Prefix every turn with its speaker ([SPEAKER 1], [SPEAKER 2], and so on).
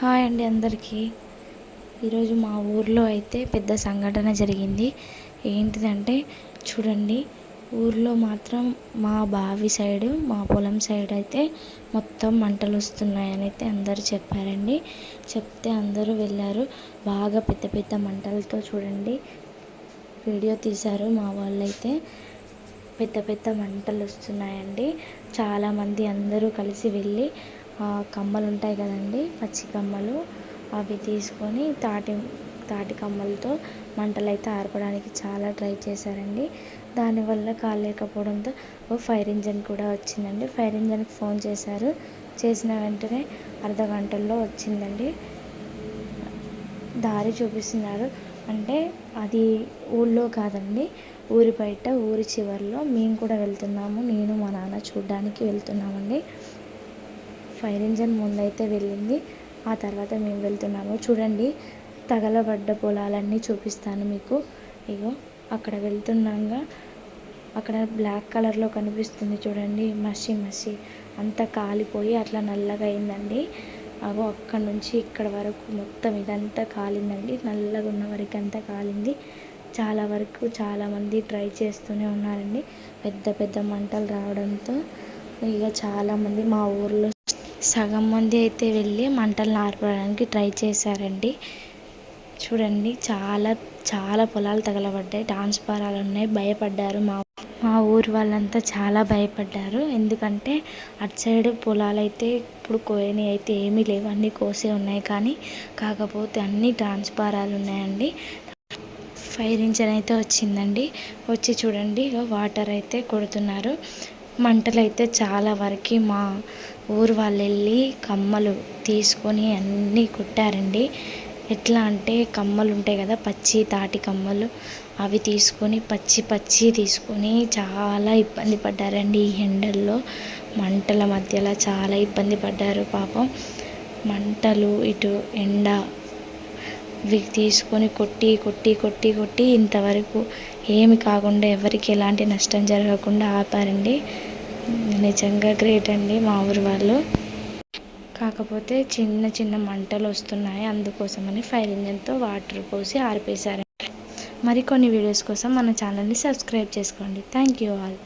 [SPEAKER 1] Hi అండి అందరికీ. ఈరోజు మా ఊర్లో అయితే పెద్ద సంఘటన జరిగింది. ఏంటిదంటే చూడండి ఊర్లో మాత్రం మా బావి సైడు మా పొలం సైడ్ అయితే మొత్తం మంటలు వస్తున్నాయని అయితే అందరూ చెప్పారండి. చెప్తే అందరూ వెళ్ళారు. బాగా పెద్ద పెద్ద మంటలతో చూడండి వీడియో తీశారు మా వాళ్ళైతే. పెద్ద పెద్ద మంటలు వస్తున్నాయండి. చాలామంది అందరూ కలిసి వెళ్ళి కమ్మలు ఉంటాయి కదండి పచ్చి కమ్మలు. అవి తీసుకొని తాటి తాటి కమ్మలతో మంటలు అయితే ఆర్పడానికి చాలా ట్రై చేశారండి. దానివల్ల కాలేకపోవడంతో ఓ ఫైర్ ఇంజన్ కూడా వచ్చిందండి. ఫైర్ ఇంజన్కి ఫోన్ చేశారు. చేసిన వెంటనే అర్ధ గంటల్లో వచ్చిందండి. దారి చూపిస్తున్నారు. అంటే అది ఊళ్ళో కాదండి ఊరి బయట ఊరి చివరిలో. మేము కూడా వెళ్తున్నాము. నేను మా నాన్న చూడ్డానికి వెళ్తున్నామండి. ఫైర్ ఇంజన్ ముందైతే వెళ్ళింది. ఆ తర్వాత మేము వెళ్తున్నాము. చూడండి తగలబడ్డ పొలాలన్నీ చూపిస్తాను మీకు. ఇగో అక్కడ వెళ్తున్నాగా అక్కడ బ్లాక్ కలర్లో కనిపిస్తుంది చూడండి. మసి మసి అంతా కాలిపోయి అట్లా నల్లగా అయిందండి. అగో అక్కడ నుంచి ఇక్కడ వరకు మొత్తం ఇదంతా కాలిందండి. నల్లగా ఉన్న వరకు అంతా కాలింది. చాలా వరకు చాలామంది ట్రై చేస్తూనే ఉన్నారండి. పెద్ద పెద్ద మంటలు రావడంతో. ఇక చాలామంది మా ఊర్లో సగం మంది అయితే వెళ్ళి మంటలను ఆర్పడానికి ట్రై చేశారండి. చూడండి చాలా చాలా పొలాలు తగలబడ్డాయి. ట్రాన్స్ఫారాలు ఉన్నాయి. భయపడ్డారు మా మా ఊరు వాళ్ళంతా చాలా భయపడ్డారు. ఎందుకంటే అటు సైడ్ పొలాలు అయితే ఇప్పుడు కోయని అయితే ఏమీ లేవు. అన్నీ కోసే ఉన్నాయి కానీ కాకపోతే అన్ని ట్రాన్స్ఫారాలు ఉన్నాయండి. ఫైర్ ఇంజన్ అయితే వచ్చిందండి. వచ్చి చూడండి వాటర్ అయితే కొడుతున్నారు. మంటలు అయితే చాలా వరకు మా ఊరు వాళ్ళు వెళ్ళి కమ్మలు తీసుకొని అన్నీ కుట్టారండి. ఎట్లా అంటే కమ్మలు ఉంటాయి కదా పచ్చి తాటి కమ్మలు. అవి తీసుకొని పచ్చి పచ్చి తీసుకొని చాలా ఇబ్బంది పడ్డారండి ఈ ఎండల్లో. మంటల మధ్యలో చాలా ఇబ్బంది పడ్డారు పాపం. మంటలు ఇటు ఎండ ఇవి తీసుకొని కొట్టి కొట్టి కొట్టి కొట్టి ఇంతవరకు ఏమి కాకుండా ఎవరికి ఎలాంటి నష్టం జరగకుండా ఆపారండి. నిజంగా గ్రేట్ అండి మా ఊరి వాళ్ళు. కాకపోతే చిన్న చిన్న మంటలు వస్తున్నాయి అందుకోసమని ఫైర్ ఇంజన్తో వాటర్ పోసి ఆరిపేశారు మరికొన్ని వీడియోస్ కోసం మన ఛానల్ని సబ్స్క్రైబ్ చేసుకోండి. Thank you all